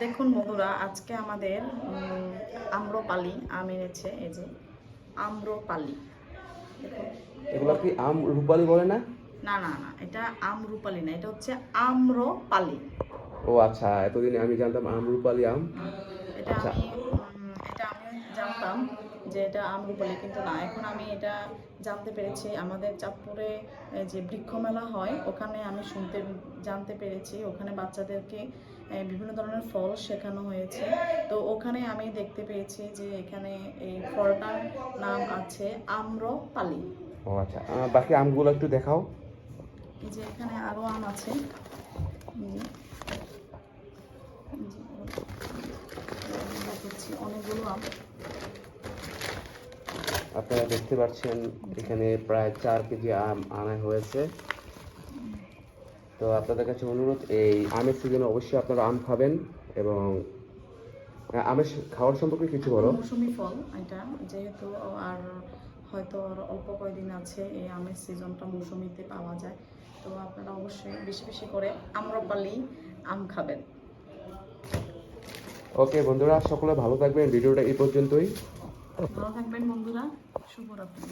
দেখুন বন্ধুরা আজকে আমাদের আম্রপালি আম এনেছে এই যে আম্রপালি। এগুলো কি আম রূপালি বলে না? না না না এটা আম রূপালি না এটা হচ্ছে আম্রপালি। ও আচ্ছা এতদিন আমি জানতাম আম রূপালি আম। এটা আচ্ছা। আমি উম, এটা আমি জানতাম যে এটা বলে কিন্তু না এখন আমি এটা জানতে পেরেছি আমাদের চাঁদপুরে যে বৃক্ষ মেলা হয় ওখানে আমি শুনতে জানতে পেরেছি ওখানে বাচ্চাদেরকে বিভিন্ন ধরনের ফল শেখানো হয়েছে তো ওখানে আমি দেখতে পেয়েছি যে এখানে এই ফলটার নাম আছে আম্রপালি ও আচ্ছা বাকি আমগুলো একটু দেখাও এই যে এখানে আরও আম আছে অনেকগুলো আম আপনারা দেখতে পাচ্ছেন এখানে প্রায় চার কেজি আম আনা হয়েছে। তো আপনাদের কাছে অনুরোধ এই আমের সিজনে অবশ্যই আপনারা আম খাবেন এবং আমের খাওয়ার সম্পর্কে কিছু বলো। মৌসুমি ফল এটা যেহেতু আর হয়তো আর অল্প কয়েকদিন আছে এই আমের সিজনটা মৌসুমিতে পাওয়া যায় তো আপনারা অবশ্যই বেশি বেশি করে আম্রপালি আম খাবেন। ওকে বন্ধুরা সকলে ভালো থাকবেন। ভিডিওটা এই পর্যন্তই। ভালো থাকবেন বন্ধুরা। শুভরাত্রি।